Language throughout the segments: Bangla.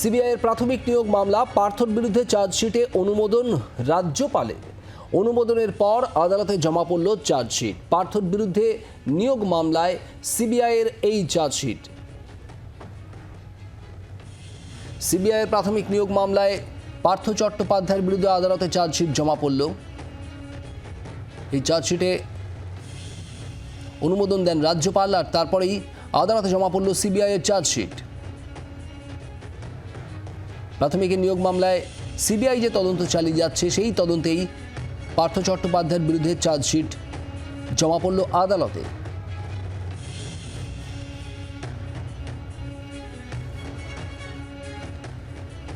সিবিআইয়ের প্রাথমিক নিয়োগ মামলা, পার্থর বিরুদ্ধে চার্জশিটে অনুমোদন রাজ্যপালের অনুমোদনের পর আদালতে জমা পড়ল চার্জশিট। পার্থর বিরুদ্ধে নিয়োগ মামলায় সিবিআইয়ের এই চার্জশিট। সিবিআইয়ের প্রাথমিক নিয়োগ মামলায় পার্থ চট্টোপাধ্যায়ের বিরুদ্ধে আদালতে চার্জশিট জমা পড়ল। এই চার্জশিটে অনুমোদন দেন রাজ্যপাল আর তারপরেই আদালতে জমা পড়ল সিবিআইয়ের চার্জশিট। প্রাথমিক এই নিয়োগ মামলায় সিবিআই যে তদন্ত চালিয়ে যাচ্ছে, সেই তদন্তেই পার্থ চট্টোপাধ্যায়ের বিরুদ্ধে চার্জশিট জমা পড়ল আদালতে।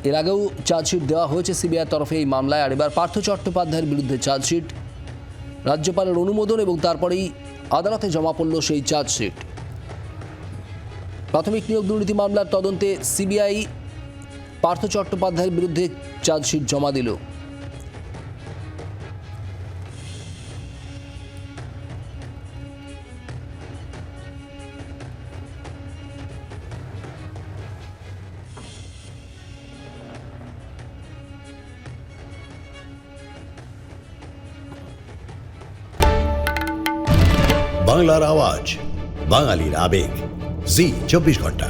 এর আগেও চার্জশিট দেওয়া হয়েছে সিবিআইয়ের তরফে এই মামলায়, আর এবার পার্থ চট্টোপাধ্যায়ের বিরুদ্ধে চার্জশিট। রাজ্যপালের অনুমোদন এবং তারপরেই আদালতে জমা পড়ল সেই চার্জশিট। প্রাথমিক নিয়োগ দুর্নীতি মামলার তদন্তে সিবিআই পার্থ চট্টোপাধ্যায়ের বিরুদ্ধে চার্জশিট জমা দিল। বাংলার আওয়াজ বাঙালির আবেগ। জি চব্বিশ ঘণ্টা।